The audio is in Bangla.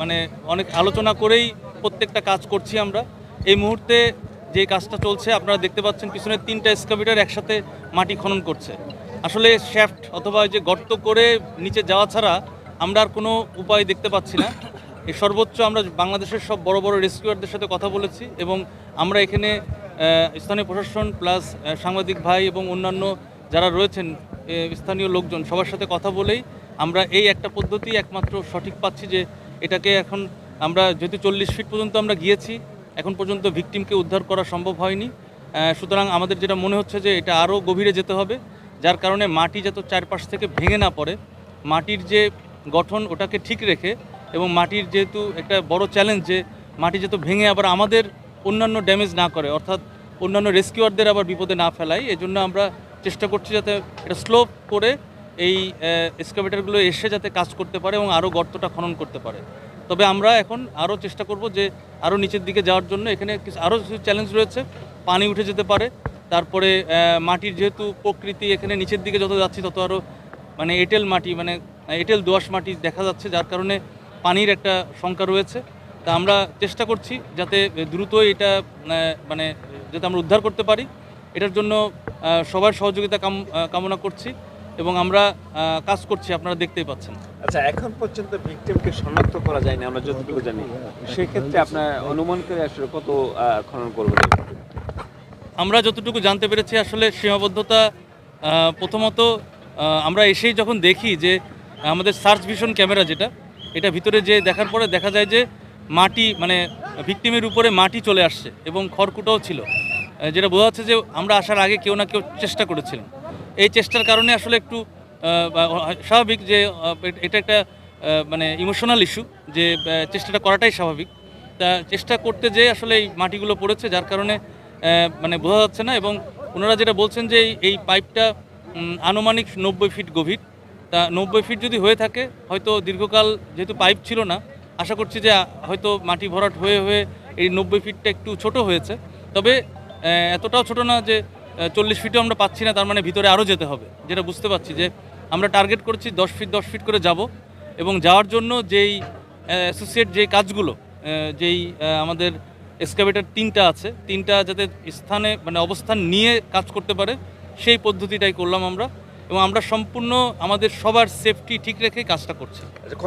মানে অনেক আলোচনা করেই প্রত্যেকটা কাজ করছি আমরা। এই মুহূর্তে যে কাজটা চলছে, আপনারা দেখতে পাচ্ছেন পিছনে তিনটা এক্সকাভেটার একসাথে মাটি খনন করছে। আসলে শ্যাফট অথবা যে গর্ত করে নিচে যাওয়া ছাড়া আমরা আর কোনো উপায় দেখতে পাচ্ছি না। এই সর্বোচ্চ আমরা বাংলাদেশের সব বড় বড় রেস্কিউয়ারদের সাথে কথা বলেছি এবং আমরা এখানে স্থানীয় প্রশাসন প্লাস সাংবাদিক ভাই এবং অন্যান্য যারা রয়েছেন স্থানীয় লোকজন সবার সাথে কথা বলেই আমরা এই একটা পদ্ধতি একমাত্র সঠিক পাচ্ছি যে এটাকে এখন আমরা যেহেতু চল্লিশ ফিট পর্যন্ত আমরা গিয়েছি, এখন পর্যন্ত ভিকটিমকে উদ্ধার করা সম্ভব হয়নি। সুতরাং আমাদের যেটা মনে হচ্ছে যে এটা আরও গভীরে যেতে হবে, যার কারণে মাটি যাতে চারপাশ থেকে ভেঙে না পড়ে, মাটির যে গঠন ওটাকে ঠিক রেখে এবং মাটির যেহেতু একটা বড় চ্যালেঞ্জ যে মাটি যাতে ভেঙে আবার আমাদের অন্যান্য ড্যামেজ না করে, অর্থাৎ অন্যান্য রেস্কিউয়ারদের আবার বিপদে না ফেলাই এজন্য আমরা চেষ্টা করছি যাতে এটা স্লোপ করে এই এক্সকাভেটারগুলো এসে যাতে কাজ করতে পারে এবং আরও গর্তটা খনন করতে পারে। তবে আমরা এখন আরও চেষ্টা করব যে আরও নিচের দিকে যাওয়ার জন্য। এখানে আরও কিছু চ্যালেঞ্জ রয়েছে। পানি উঠে যেতে পারে। তারপরে মাটির যেহেতু প্রকৃতি এখানে নিচের দিকে যত যাচ্ছি তত আরও মানে এঁটেল মাটি মানে এঁটেল দোআঁশ মাটি দেখা যাচ্ছে, যার কারণে পানির একটা সংখ্যা রয়েছে। তা আমরা চেষ্টা করছি যাতে দ্রুত এটা মানে যাতে আমরা উদ্ধার করতে পারি। এটার জন্য সবার সহযোগিতা কাম- কামনা করছি। এবং আমরা কাজ করছি আপনারা দেখতেই পাচ্ছেন। আচ্ছা এখন পর্যন্ত ভিকটিমকে শনাক্ত করা যায়নি আমরা যতটুকু জানি। সেক্ষেত্রে আপনার অনুমান করে আসলে কত খনন করবেন আমরা যতটুকু জানতে পেরেছি আসলে সীমাবদ্ধতা প্রথমত আমরা এসেই যখন দেখি যে আমাদের সার্চ ভিশন ক্যামেরা যেটা এটা ভিতরে যে দেখার পরে দেখা যায় যে মাটি মানে ভিকটিমের উপরে মাটি চলে আসছে এবং খড়কুটাও ছিল। যেটা বোঝা যাচ্ছে যে আমরা আসার আগে কেউ না কেউ চেষ্টা করেছিলেন এই চেষ্টার কারণে আসলে একটু স্বাভাবিক যে এটা একটা মানে ইমোশনাল ইস্যু যে চেষ্টাটা করাটাই স্বাভাবিক। তা চেষ্টা করতে যেয়ে আসলে এই মাটিগুলো পড়েছে, যার কারণে মানে বোঝা যাচ্ছে না এবং ওনারা যেটা বলছেন যে, এই পাইপটা আনুমানিক নব্বই ফিট গভীর। তা নব্বই ফিট যদি হয়ে থাকে, হয়তো দীর্ঘকাল যেহেতু পাইপ ছিল না, আশা করছি যে হয়তো মাটি ভরাট হয়ে হয়ে এই নব্বই ফিটটা একটু ছোট হয়েছে। তবে এতটাও ছোট না যে চল্লিশ ফিটও আমরা পাচ্ছি না, তার মানে ভিতরে আরও যেতে হবে। যেটা বুঝতে পারছি যে আমরা টার্গেট করছি দশ ফিট দশ ফিট করে যাব এবং যাওয়ার জন্য যেই অ্যাসোসিয়েট যে কাজগুলো যেই আমাদের এক্সকাভেটার তিনটা আছে, তিনটা যাতে স্থানে মানে অবস্থান নিয়ে কাজ করতে পারে, সেই পদ্ধতিটাই করলাম আমরা এবং আমরা সম্পূর্ণ আমাদের সবার সেফটি ঠিক রেখে কাজটা করছি। আচ্ছা